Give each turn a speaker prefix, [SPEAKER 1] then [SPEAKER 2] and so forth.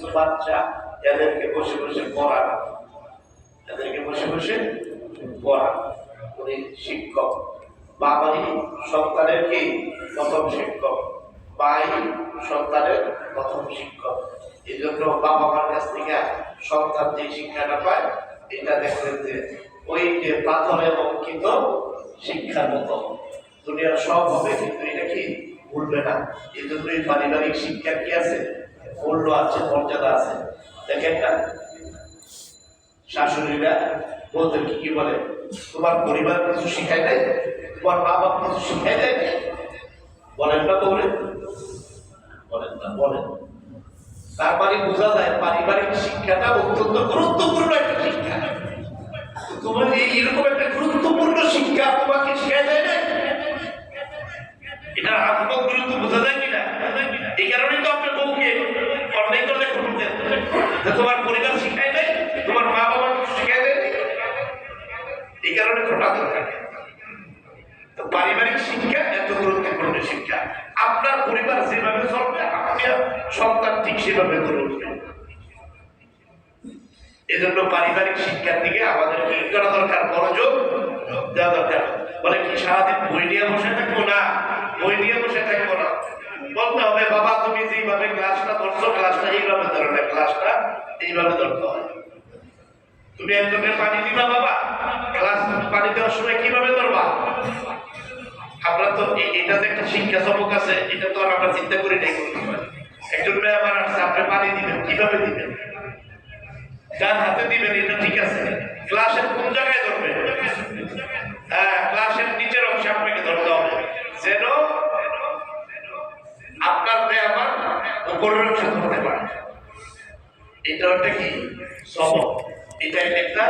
[SPEAKER 1] কিছু বাচ্চা এদেরকে বসে বসে পড়ানো। এদেরকে বসে বসে পড়া উনি শিক্ষক। বাবাই সন্তানের কি? প্রথম শিক্ষক। ভাই সন্তানের প্রথম শিক্ষক। এই জন্য বাবা মার কাছ থেকে সন্তান যে শিক্ষাটা পায়, এটা দেখবেন যে ওই যে পাথরে অঙ্কিত শিক্ষার মতো। দুনিয়ার সব হবে, কিন্তু এটা কি? ভুলবে না এই জন্যই পারিবারিক শিক্ষা কি আছে? মূল্য আছে, মর্যাদা আছে। দেখেন না শাশুড়িরা বলতে কি কি বলে? তোমার পরিবার কিছু শিখাই দেয় তোমার মা বাবা কিছু শিখাই দেয় বলেন না বলে বলেন না, বলেন। তার মানে বোঝা যায় পারিবারিক শিক্ষাটা অত্যন্ত গুরুত্বপূর্ণ একটা শিক্ষা। তোমার এই এরকম একটা গুরুত্বপূর্ণ শিক্ষা তোমাকে শিখাই দেয় না এটা আত্ম গুরুত্ব বোঝা যায় কিনা? এই কারণেই তো আপনার বউকে অন্যায় করলে যে তোমার পরিবার শিখাই দেয় তোমার মা বাবা শিখাই দেয় এই কারণে খোটা দরকার। পারিবারিক শিক্ষা এত গুরুত্বপূর্ণ শিক্ষা। আপনার পরিবার যেভাবে চলবে আপনার সন্তান ঠিক সেভাবে গড়ে উঠবে। এজন্য পারিবারিক শিক্ষার দিকে আমাদের কি করা দরকার, মনোযোগ দেওয়া দরকার। বলে কি সারাদিন বই নিয়ে বসে থাকব? না। বই নিয়ে বসে থাকব না। বলতে হবে, বাবা, তুমি যেভাবে ক্লাসটা ধরছো ক্লাসটা এইভাবে ধরো না ক্লাসটা এইভাবে ধরতে হয়। তুমি একজনের পানি দিবা, বাবা ক্লাস পানি দেওয়ার সময় কীভাবে ধরবা? আমরা তো এটা যে একটা শিক্ষা চমক আছে, এটা তো আর আমরা চিন্তা করি নাই কোনো সময়। একজন মেয়ে আমার আসছে আপনি পানি দিবেন, কীভাবে দিবেন? ডান হাতে দিবেন, এটা ঠিক আছে। ক্লাসের আপনার আমার উপরের হতে পারে। এটা একটা কি? সবক এটা একটা